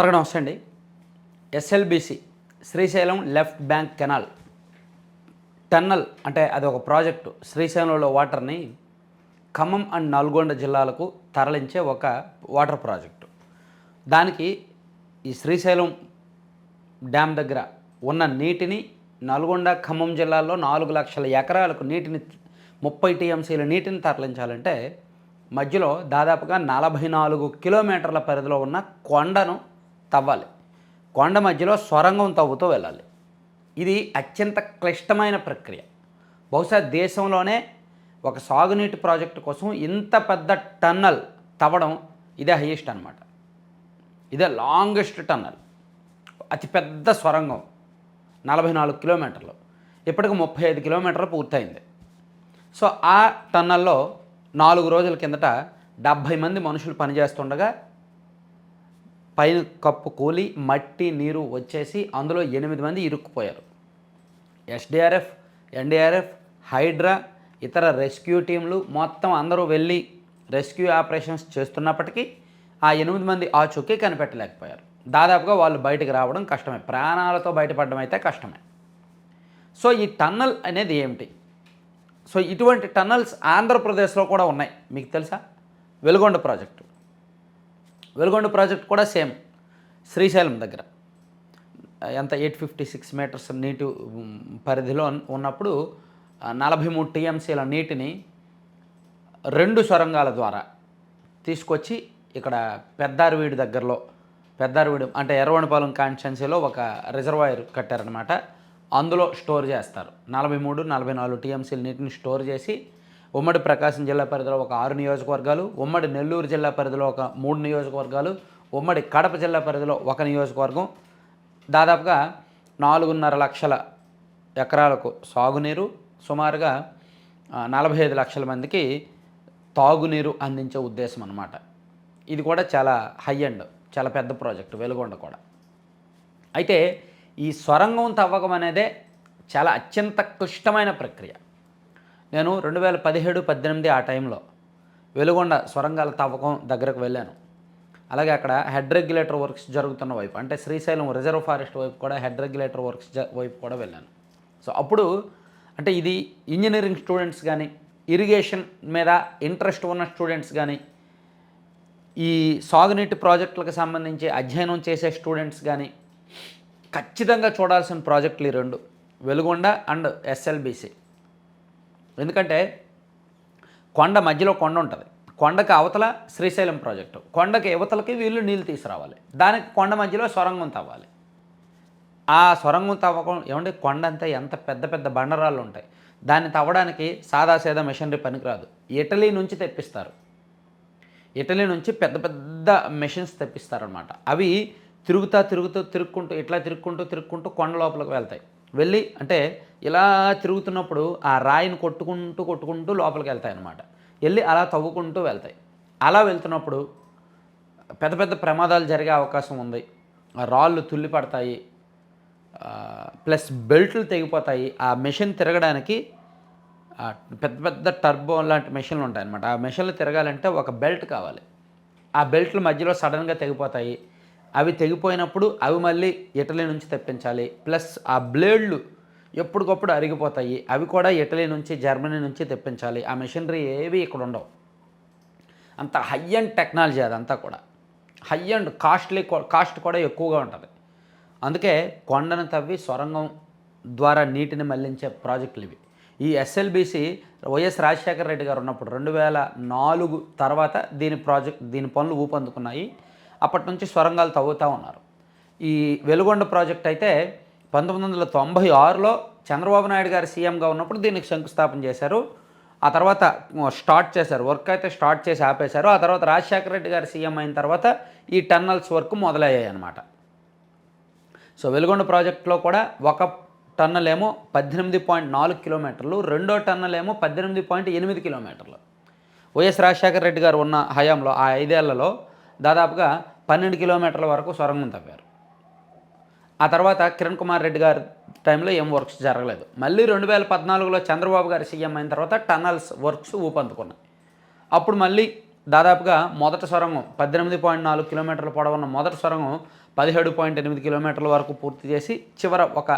అందరికీ నమస్తే అండి SLBC Srisailam left bank canal. Tunnel అంటే అది ఒక ప్రాజెక్టు. శ్రీశైలంలో వాటర్ని ఖమ్మం అండ్ నల్గొండ జిల్లాలకు తరలించే ఒక వాటర్ ప్రాజెక్టు. దానికి ఈ శ్రీశైలం డ్యామ్ దగ్గర ఉన్న నీటిని నల్గొండ ఖమ్మం జిల్లాల్లో నాలుగు లక్షల ఎకరాలకు నీటిని ముప్పై టీఎంసీల నీటిని తరలించాలంటే మధ్యలో దాదాపుగా నలభై నాలుగు కిలోమీటర్ల పరిధిలో ఉన్న కొండను తవ్వాలి. కొండ మధ్యలో సొరంగం తవ్వుతూ వెళ్ళాలి. ఇది అత్యంత క్లిష్టమైన ప్రక్రియ. బహుశా దేశంలోనే ఒక సాగునీటి ప్రాజెక్టు కోసం ఇంత పెద్ద టన్నల్ తవ్వడం ఇదే హైయెస్ట్ అనమాట ఇదే లాంగెస్ట్ టన్నల్. అతిపెద్ద సొరంగం. నలభై నాలుగు కిలోమీటర్లు. ఇప్పటికి ముప్పై ఐదు కిలోమీటర్లు పూర్తయింది. సో ఆ టన్నల్లో నాలుగు రోజుల కిందట డెబ్భై మంది మనుషులు పనిచేస్తుండగా పైన కప్పు కూలి మట్టి నీరు వచ్చేసి అందులో ఎనిమిది మంది ఇరుక్కుపోయారు. ఎస్డిఆర్ఎఫ్ ఎన్డీఆర్ఎఫ్ హైడ్రా ఇతర రెస్క్యూ టీంలు మొత్తం అందరూ వెళ్ళి రెస్క్యూ ఆపరేషన్స్ చేస్తున్నప్పటికీ ఆ ఎనిమిది మంది ఆచూకీ కనిపెట్టలేకపోయారు. దాదాపుగా వాళ్ళు బయటకు రావడం కష్టమే. ప్రాణాలతో బయటపడడం అయితే కష్టమే. సో ఈ టన్నల్ అనేది ఏమిటి? సో ఇటువంటి టన్నల్స్ ఆంధ్రప్రదేశ్లో కూడా ఉన్నాయి. మీకు తెలుసా? వెలుగొండ ప్రాజెక్టు. వెలుగొండ ప్రాజెక్ట్ కూడా సేమ్. శ్రీశైలం దగ్గర. ఎంత ఎయిట్ ఫిఫ్టీ సిక్స్ మీటర్స్ నీటి పరిధిలో ఉన్నప్పుడు నలభై మూడు టీఎంసీల నీటిని రెండు సొరంగాల ద్వారా తీసుకొచ్చి ఇక్కడ పెద్దారవీడి దగ్గరలో పెద్దారవీడి అంటే ఎర్రవణపాలెం కాన్స్టెన్సీలో ఒక రిజర్వాయర్ కట్టారనమాట అందులో స్టోర్ చేస్తారు. నలభై మూడు నలభై నాలుగు టీఎంసీల నీటిని స్టోర్ చేసి ఉమ్మడి ప్రకాశం జిల్లా పరిధిలో ఒక ఆరు నియోజకవర్గాలు ఉమ్మడి నెల్లూరు జిల్లా పరిధిలో ఒక మూడు నియోజకవర్గాలు ఉమ్మడి కడప జిల్లా పరిధిలో ఒక నియోజకవర్గం. దాదాపుగా నాలుగున్నర లక్షల ఎకరాలకు సాగునీరు సుమారుగా నలభై ఐదు లక్షల మందికి తాగునీరు అందించే ఉద్దేశం అన్నమాట. ఇది కూడా చాలా హై అండ్ చాలా పెద్ద ప్రాజెక్టు వెలుగొండ కూడా. అయితే ఈ సొరంగం తవ్వకం అనేదే చాలా అత్యంత క్లిష్టమైన ప్రక్రియ. నేను రెండు వేల పదిహేడు పద్దెనిమిది ఆ టైంలో వెలుగొండ సొరంగాల తవ్వకం దగ్గరకు వెళ్ళాను. అలాగే అక్కడ హెడ్ రెగ్యులేటర్ వర్క్స్ జరుగుతున్న వైపు అంటే శ్రీశైలం రిజర్వ్ ఫారెస్ట్ వైపు కూడా హెడ్ రెగ్యులేటర్ వర్క్స్ వైపు కూడా వెళ్ళాను. సో అప్పుడు అంటే ఇది ఇంజనీరింగ్ స్టూడెంట్స్ కానీ ఇరిగేషన్ మీద ఇంట్రెస్ట్ ఉన్న స్టూడెంట్స్ కానీ ఈ సాగునీటి ప్రాజెక్టులకు సంబంధించి అధ్యయనం చేసే స్టూడెంట్స్ కానీ ఖచ్చితంగా చూడాల్సిన ప్రాజెక్టులు ఈ రెండు వెలుగొండ అండ్ ఎస్ఎల్బిసి. ఎందుకంటే కొండ మధ్యలో కొండ ఉంటుంది. కొండకి అవతల శ్రీశైలం ప్రాజెక్టు. కొండకి యువతలకి వీళ్ళు నీళ్ళు తీసుకురావాలి. దానికి కొండ మధ్యలో సొరంగం తవ్వాలి. ఆ సొరంగం తవ్వకం ఏమంటే కొండ అంతా ఎంత పెద్ద పెద్ద బండరాళ్ళు ఉంటాయి. దాన్ని తవ్వడానికి సాదాసీదా మిషనరీ పనికిరాదు. ఇటలీ నుంచి తెప్పిస్తారు. ఇటలీ నుంచి పెద్ద పెద్ద మెషిన్స్ తెప్పిస్తారనమాట అవి తిరుగుతా తిరుగుతూ తిరుక్కుంటూ ఇట్లా తిరుక్కుంటూ తిరుక్కుంటూ కొండ లోపలికి వెళ్తాయి. వెళ్ళి అంటే ఇలా తిరుగుతున్నప్పుడు ఆ రాయిని కొట్టుకుంటూ కొట్టుకుంటూ లోపలికి వెళ్తాయి అనమాట వెళ్ళి అలా తవ్వుకుంటూ వెళ్తాయి. అలా వెళ్తున్నప్పుడు పెద్ద పెద్ద ప్రమాదాలు జరిగే అవకాశం ఉంది. ఆ రాళ్ళు తుల్లి పడతాయి ప్లస్ బెల్ట్లు తెగిపోతాయి. ఆ మెషిన్ తిరగడానికి పెద్ద పెద్ద టర్బో లాంటి మెషిన్లు ఉంటాయి అనమాట ఆ మెషిన్లు తిరగాలంటే ఒక బెల్ట్ కావాలి. ఆ బెల్ట్లు మధ్యలో సడన్గా తెగిపోతాయి. అవి తెగిపోయినప్పుడు అవి మళ్ళీ ఇటలీ నుంచి తెప్పించాలి. ప్లస్ ఆ బ్లేడ్లు ఎప్పటికప్పుడు అరిగిపోతాయి. అవి కూడా ఇటలీ నుంచి జర్మనీ నుంచి తెప్పించాలి. ఆ మెషినరీ ఏవి ఇక్కడ ఉండవు. అంత హై అండ్ టెక్నాలజీ అదంతా కూడా. హై అండ్ కాస్ట్లీ కాస్ట్ కూడా ఎక్కువగా ఉంటుంది. అందుకే కొండను తవ్వి సొరంగం ద్వారా నీటిని మళ్ళించే ప్రాజెక్టులు ఇవి. ఈ ఎస్ఎల్బిసి వైఎస్ రాజశేఖర రెడ్డి గారు ఉన్నప్పుడు రెండు వేల నాలుగు తర్వాత దీని ప్రాజెక్ట్ దీని పనులు ఊపందుకున్నాయి. అప్పటి నుంచి సొరంగాలు తవ్వుతూ ఉన్నారు. ఈ వెలుగొండ ప్రాజెక్ట్ అయితే పంతొమ్మిది వందల తొంభై ఆరులో చంద్రబాబు నాయుడు గారు సీఎంగా ఉన్నప్పుడు దీనికి శంకుస్థాపన చేశారు. ఆ తర్వాత స్టార్ట్ చేశారు వర్క్ అయితే స్టార్ట్ చేసి ఆపేశారు. ఆ తర్వాత రాజశేఖర రెడ్డి గారు సీఎం అయిన తర్వాత ఈ టన్నల్స్ వర్క్ మొదలయ్యాయి అన్నమాట. సో వెలుగొండ ప్రాజెక్టులో కూడా ఒక టన్నల్ ఏమో పద్దెనిమిది పాయింట్ నాలుగు కిలోమీటర్లు రెండో టన్నల్ ఏమో పద్దెనిమిది పాయింట్ ఎనిమిది కిలోమీటర్లు. వైఎస్ రాజశేఖర రెడ్డి గారు ఉన్న హయాంలో ఆ ఐదేళ్ళలో దాదాపుగా పన్నెండు కిలోమీటర్ల వరకు సొరంగం తవ్వారు. ఆ తర్వాత కిరణ్ కుమార్ రెడ్డి గారి టైంలో ఏం వర్క్స్ జరగలేదు. మళ్ళీ రెండు వేల పద్నాలుగులో చంద్రబాబు గారు సీఎం అయిన తర్వాత టనల్స్ వర్క్స్ ఊపందుకున్నాయి. అప్పుడు మళ్ళీ దాదాపుగా మొదటి సొరంగం పద్దెనిమిది పాయింట్ నాలుగు కిలోమీటర్ల పొడవున్న మొదటి సొరంగం పదిహేడు పాయింట్ ఎనిమిది కిలోమీటర్ల వరకు పూర్తి చేసి చివర ఒక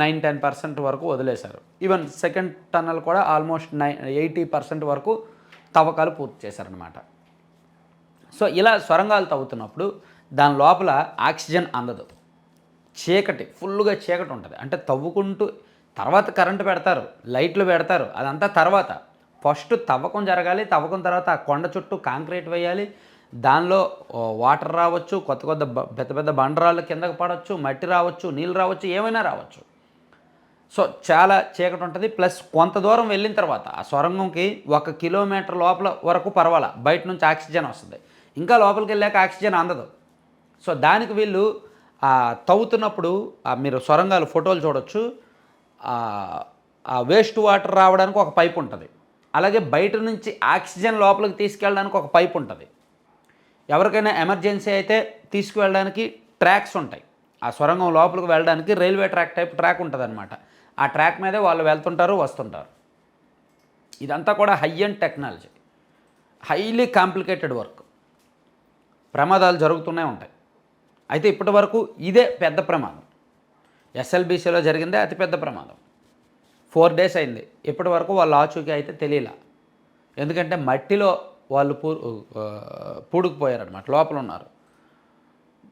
నైన్ టెన్ పర్సెంట్ వరకు వదిలేశారు. ఈవెన్ సెకండ్ టన్నల్ కూడా ఆల్మోస్ట్ నైన్ ఎయిటీ పర్సెంట్ వరకు తవ్వకాలు పూర్తి చేశారనమాట సో ఇలా సొరంగాలు తవ్వుతున్నప్పుడు దాని లోపల ఆక్సిజన్ అందదు. చీకటి ఫుల్గా చీకటి ఉంటుంది. అంటే తవ్వుకుంటూ తర్వాత కరెంటు పెడతారు లైట్లు పెడతారు అదంతా తర్వాత. ఫస్ట్ తవ్వకం జరగాలి తవ్వకం తర్వాత ఆ కొండ చుట్టూ కాంక్రీట్ వేయాలి. దానిలో వాటర్ రావచ్చు కొత్త కొత్త పెద్ద పెద్ద బండరాళ్ళు కిందకు పడవచ్చు మట్టి రావచ్చు నీళ్ళు రావచ్చు ఏమైనా రావచ్చు. సో చాలా చీకటి ఉంటుంది. ప్లస్ కొంత దూరం వెళ్ళిన తర్వాత ఆ సొరంగంకి ఒక కిలోమీటర్ లోపల వరకు పర్వాలా. బయట నుంచి ఆక్సిజన్ వస్తుంది. ఇంకా లోపలికి వెళ్ళాక ఆక్సిజన్ అందదు. సో దానికి వీళ్ళు తవ్వుతున్నప్పుడు మీరు సొరంగాలు ఫోటోలు చూడొచ్చు. వేస్ట్ వాటర్ రావడానికి ఒక పైప్ ఉంటుంది. అలాగే బయట నుంచి ఆక్సిజన్ లోపలికి తీసుకెళ్ళడానికి ఒక పైప్ ఉంటుంది. ఎవరికైనా ఎమర్జెన్సీ అయితే తీసుకువెళ్ళడానికి ట్రాక్స్ ఉంటాయి. ఆ సొరంగం లోపలికి వెళ్ళడానికి రైల్వే ట్రాక్ టైప్ ట్రాక్ ఉంటుంది ఆ ట్రాక్ మీదే వాళ్ళు వెళ్తుంటారు వస్తుంటారు. ఇదంతా కూడా high end technology highly complicated work ప్రమాదాలు జరుగుతూనే ఉంటాయి. అయితే ఇప్పటి వరకు ఇదే పెద్ద ప్రమాదం. ఎస్ఎల్బీసీలో జరిగిందే అతిపెద్ద ప్రమాదం. ఫోర్ డేస్ అయింది. ఇప్పటి వరకు వాళ్ళ ఆచూకీ అయితే తెలియలా. ఎందుకంటే మట్టిలో వాళ్ళు పూ పూడుకుపోయారనమాట లోపల ఉన్నారు.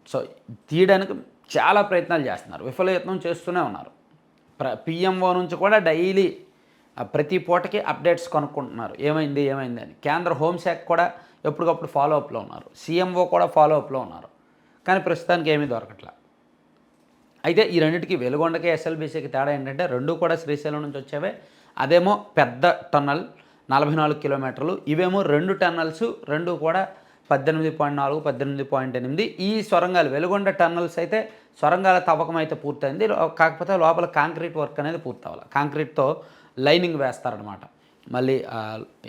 సో తీయడానికి చాలా ప్రయత్నాలు చేస్తున్నారు. విఫలయత్నం చేస్తూనే ఉన్నారు. ప్ర పిఎంఓ నుంచి కూడా డైలీ ప్రతి పూటకి అప్డేట్స్ కనుక్కుంటున్నారు. ఏమైంది ఏమైంది అని. కేంద్ర హోంశాఖ కూడా ఎప్పటికప్పుడు ఫాలో అప్లో ఉన్నారు. సీఎంఓ కూడా ఫాలో అప్లో ఉన్నారు. కానీ ప్రస్తుతానికి ఏమీ దొరకట్లా. అయితే ఈ రెండింటికి వెలుగొండకి ఎస్ఎల్బీసీకి తేడా ఏంటంటే రెండు కూడా శ్రీశైలం నుంచి వచ్చేవే. అదేమో పెద్ద టన్నల్ నలభై నాలుగు కిలోమీటర్లు. ఇవేమో రెండు టన్నల్స్ రెండు కూడా పద్దెనిమిది పాయింట్ నాలుగు పద్దెనిమిది పాయింట్ ఎనిమిది. ఈ సొరంగాలు వెలుగొండ టన్నల్స్ అయితే సొరంగాల తవ్వకం అయితే పూర్తయింది. కాకపోతే లోపల కాంక్రీట్ వర్క్ అనేది పూర్తి అవ్వాలి కాంక్రీట్తో లైనింగ్ వేస్తారనమాట మళ్ళీ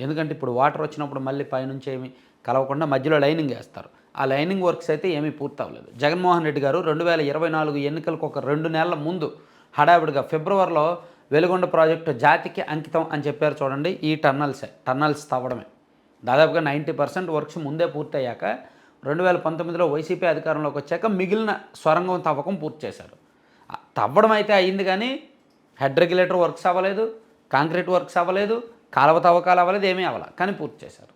ఎందుకంటే ఇప్పుడు వాటర్ వచ్చినప్పుడు మళ్ళీ పైనుంచి ఏమి కలవకుండా మధ్యలో లైనింగ్ వేస్తారు. ఆ లైనింగ్ వర్క్స్ అయితే ఏమీ పూర్తి అవ్వలేదు జగన్మోహన్ రెడ్డి గారు రెండు వేల ఇరవై నాలుగు ఎన్నికలకు ఒక రెండు నెలల ముందు హడావిడిగా ఫిబ్రవరిలో వెలుగొండ ప్రాజెక్టు జాతికి అంకితం అని చెప్పారు చూడండి ఈ టన్నల్సే టన్నల్స్ తవ్వడమే. దాదాపుగా నైంటీ పర్సెంట్ వర్క్స్ ముందే పూర్తయ్యాక రెండు వేల పంతొమ్మిదిలో వైసీపీ అధికారంలోకి వచ్చాక మిగిలిన సొరంగం తవ్వకం పూర్తి చేశారు. తవ్వడం అయితే అయింది కానీ హెడ్ రెగ్యులేటర్ వర్క్స్ అవ్వలేదు కాంక్రీట్ వర్క్స్ అవ్వలేదు కాలవ తవ్వకాలు అవ్వలేదు ఏమీ అవ్వాలి. కానీ పూర్తి చేశారు.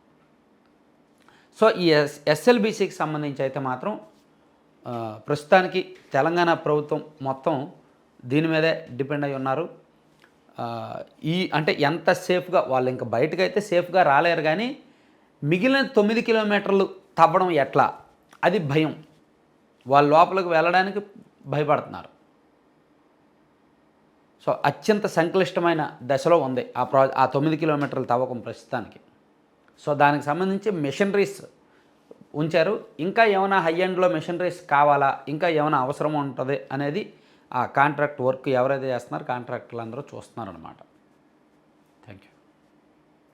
సో ఈ ఎస్ ఎస్ఎల్బీసీకి సంబంధించి అయితే మాత్రం ప్రస్తుతానికి తెలంగాణ ప్రభుత్వం మొత్తం దీని మీదే డిపెండ్ అయి ఉన్నారు. ఈ అంటే ఎంత సేఫ్గా వాళ్ళు ఇంకా బయటకు అయితే సేఫ్గా రాలేరు కానీ మిగిలిన తొమ్మిది కిలోమీటర్లు తవ్వడం ఎట్లా? అది భయం. వాళ్ళ లోపలికి వెళ్ళడానికి భయపడుతున్నారు. సో అత్యంత సంక్లిష్టమైన దశలో ఉంది ఆ ప్రా ఆ తొమ్మిది కిలోమీటర్ల తవ్వకం ప్రస్తుతానికి. సో దానికి సంబంధించి మిషనరీస్ ఉంచారు. ఇంకా ఏమైనా హై ఎండ్లో మిషనరీస్ కావాలా? ఇంకా ఏమైనా అవసరం ఉంటుంది అనేది ఆ కాంట్రాక్ట్ వర్క్ ఎవరైతే చేస్తున్నారో కాంట్రాక్టర్లు అందరూ చూస్తున్నారు అనమాట